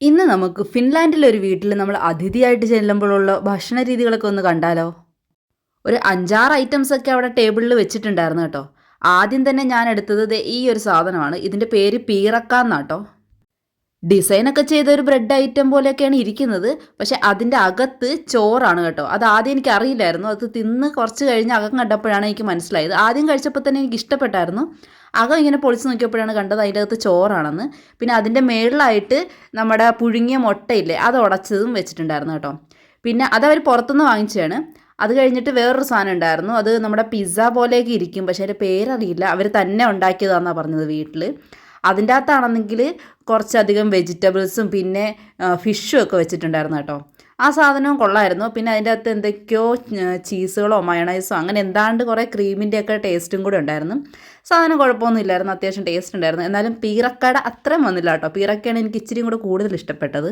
ഇന്ന് നമുക്ക് ഫിൻലാൻഡിലെ ഒരു വീട്ടിൽ നമ്മൾ അതിഥിയായിട്ട് ചെല്ലുമ്പോഴുള്ള ഭക്ഷണ രീതികളൊക്കെ ഒന്ന് കണ്ടാലോ? ഒരു അഞ്ചാറ് ഐറ്റംസ് ഒക്കെ അവിടെ ടേബിളിൽ വെച്ചിട്ടുണ്ടായിരുന്നു കേട്ടോ. ആദ്യം തന്നെ ഞാൻ എടുത്തത് ഈ ഒരു സാധനമാണ്. ഇതിന്റെ പേര് പീറക്കാന്നാട്ടോ. ഡിസൈനൊക്കെ ചെയ്ത ഒരു ബ്രെഡ് ഐറ്റം പോലെയൊക്കെയാണ് ഇരിക്കുന്നത്. പക്ഷെ അതിന്റെ അകത്ത് ചോറാണ് കേട്ടോ. അത് ആദ്യം എനിക്ക് അറിയില്ലായിരുന്നു. അത് തിന്ന് കുറച്ച് കഴിഞ്ഞ് അകം കണ്ടപ്പോഴാണ് എനിക്ക് മനസ്സിലായത്. ആദ്യം കഴിച്ചപ്പോൾ തന്നെ എനിക്ക് ഇഷ്ടപ്പെട്ടായിരുന്നു. അകം ഇങ്ങനെ പൊളിച്ച് നോക്കിയപ്പോഴാണ് കണ്ടത് അതിന്റെ അകത്ത് ചോറാണെന്ന്. പിന്നെ അതിന്റെ മേളിലായിട്ട് നമ്മുടെ പുഴുങ്ങിയ മുട്ടയില്ലേ അത് ഉടച്ചതും വെച്ചിട്ടുണ്ടായിരുന്നു കേട്ടോ. പിന്നെ അതവർ പുറത്തുനിന്ന് വാങ്ങിച്ചതാണ്. അത് കഴിഞ്ഞിട്ട് വേറൊരു സാധനം ഉണ്ടായിരുന്നു. അത് നമ്മുടെ പിസ്സ പോലെയൊക്കെ ഇരിക്കും. പക്ഷേ അതിന്റെ പേരറിയില്ല. അവർ തന്നെ ഉണ്ടാക്കിയതാണെന്നാണ് പറഞ്ഞത് വീട്ടിൽ അതിന്റെ അകത്താണെങ്കിൽ കുറച്ചധികം വെജിറ്റബിൾസും പിന്നെ ഫിഷും ഒക്കെ വെച്ചിട്ടുണ്ടായിരുന്നു കേട്ടോ. ആ സാധനവും കൊള്ളായിരുന്നു. പിന്നെ അതിന്റെ അകത്ത് എന്തൊക്കെയോ ചീസുകളോ മയണൈസോ അങ്ങനെ എന്താണ്ട് കുറേ ക്രീമിന്റെ ഒക്കെ ടേസ്റ്റും കൂടെ ഉണ്ടായിരുന്നു. സാധനം കുഴപ്പമൊന്നും ഇല്ലായിരുന്നു. അത്യാവശ്യം ടേസ്റ്റ് ഉണ്ടായിരുന്നു. എന്നാലും പീറക്കട അത്രയും വന്നില്ല കേട്ടോ. പീറക്കയാണ് എനിക്ക് ഇച്ചിരിയും കൂടെ കൂടുതൽ ഇഷ്ടപ്പെട്ടത്.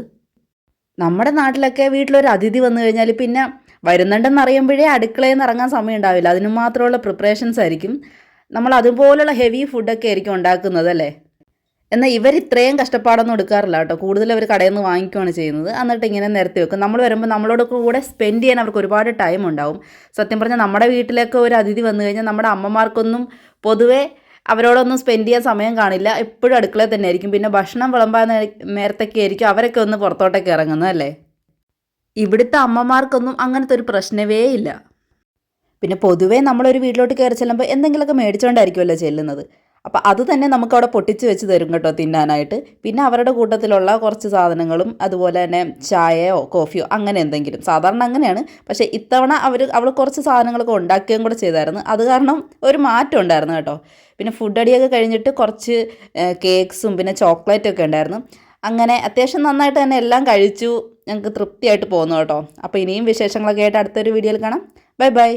നമ്മുടെ നാട്ടിലൊക്കെ വീട്ടിലൊരു അതിഥി വന്നു കഴിഞ്ഞാൽ പിന്നെ വരുന്നുണ്ടെന്ന് അറിയുമ്പോഴേ അടുക്കളയിൽ നിന്ന് ഇറങ്ങാൻ സമയം ഉണ്ടാവില്ല. അതിന് മാത്രമുള്ള പ്രിപ്പറേഷൻസ് ആയിരിക്കും. നമ്മൾ അതുപോലുള്ള ഹെവി ഫുഡൊക്കെ ആയിരിക്കും ഉണ്ടാക്കുന്നത് അല്ലേ? എന്നാൽ ഇവർ ഇത്രയും കഷ്ടപ്പാടൊന്നും എടുക്കാറില്ല കേട്ടോ. കൂടുതൽ അവർ കടയിൽ നിന്ന് വാങ്ങിക്കുകയാണ് ചെയ്യുന്നത്. എന്നിട്ട് ഇങ്ങനെ നിരത്തി വെക്കും. നമ്മൾ വരുമ്പോൾ നമ്മളോട് കൂടെ സ്പെൻഡ് ചെയ്യാൻ അവർക്ക് ഒരുപാട് ടൈം ഉണ്ടാവും. സത്യം പറഞ്ഞാൽ നമ്മുടെ വീട്ടിലൊക്കെ ഒരു അതിഥി വന്നു കഴിഞ്ഞാൽ നമ്മുടെ അമ്മമാർക്കൊന്നും പൊതുവേ അവരോടൊന്നും സ്പെൻഡ് ചെയ്യാൻ സമയം കാണില്ല. എപ്പോഴും അടുക്കളയിൽ തന്നെ ആയിരിക്കും. പിന്നെ ഭക്ഷണം വിളമ്പാൻ നേരത്തൊക്കെ ആയിരിക്കും അവരൊക്കെ ഒന്ന് പുറത്തോട്ടൊക്കെ ഇറങ്ങുന്നത് അല്ലേ? ഇവിടുത്തെ അമ്മമാർക്കൊന്നും അങ്ങനത്തെ ഒരു പ്രശ്നമേ ഇല്ല. പിന്നെ പൊതുവേ നമ്മളൊരു വീട്ടിലോട്ട് കയറി ചെല്ലുമ്പോൾ എന്തെങ്കിലുമൊക്കെ മേടിച്ചുകൊണ്ടായിരിക്കുമല്ലോ ചെല്ലുന്നത്. അപ്പോൾ അത് തന്നെ നമുക്ക് അവിടെ പൊട്ടിച്ച് വെച്ച് തരും കേട്ടോ തിന്നാനായിട്ട്. പിന്നെ അവരുടെ കൂട്ടത്തിലുള്ള കുറച്ച് സാധനങ്ങളും അതുപോലെ തന്നെ ചായയോ കോഫിയോ അങ്ങനെ എന്തെങ്കിലും. സാധാരണ അങ്ങനെയാണ്. പക്ഷേ ഇത്തവണ അവർ അവൾ കുറച്ച് സാധനങ്ങളൊക്കെ ഉണ്ടാക്കുകയും കൂടെ ചെയ്തായിരുന്നു. അത് കാരണം ഒരു മാറ്റം ഉണ്ടായിരുന്നു കേട്ടോ. പിന്നെ ഫുഡ് അടിയൊക്കെ കഴിഞ്ഞിട്ട് കുറച്ച് കേക്ക്സും പിന്നെ ചോക്ലേറ്റും ഒക്കെ ഉണ്ടായിരുന്നു. അങ്ങനെ അത്യാവശ്യം നന്നായിട്ട് തന്നെ എല്ലാം കഴിച്ചു. ഞങ്ങൾക്ക് തൃപ്തിയായിട്ട് പോകുന്നു കേട്ടോ. അപ്പോൾ ഇനിയും വിശേഷങ്ങളൊക്കെ ആയിട്ട് അടുത്തൊരു വീഡിയോയിൽ കാണാം. Bye bye.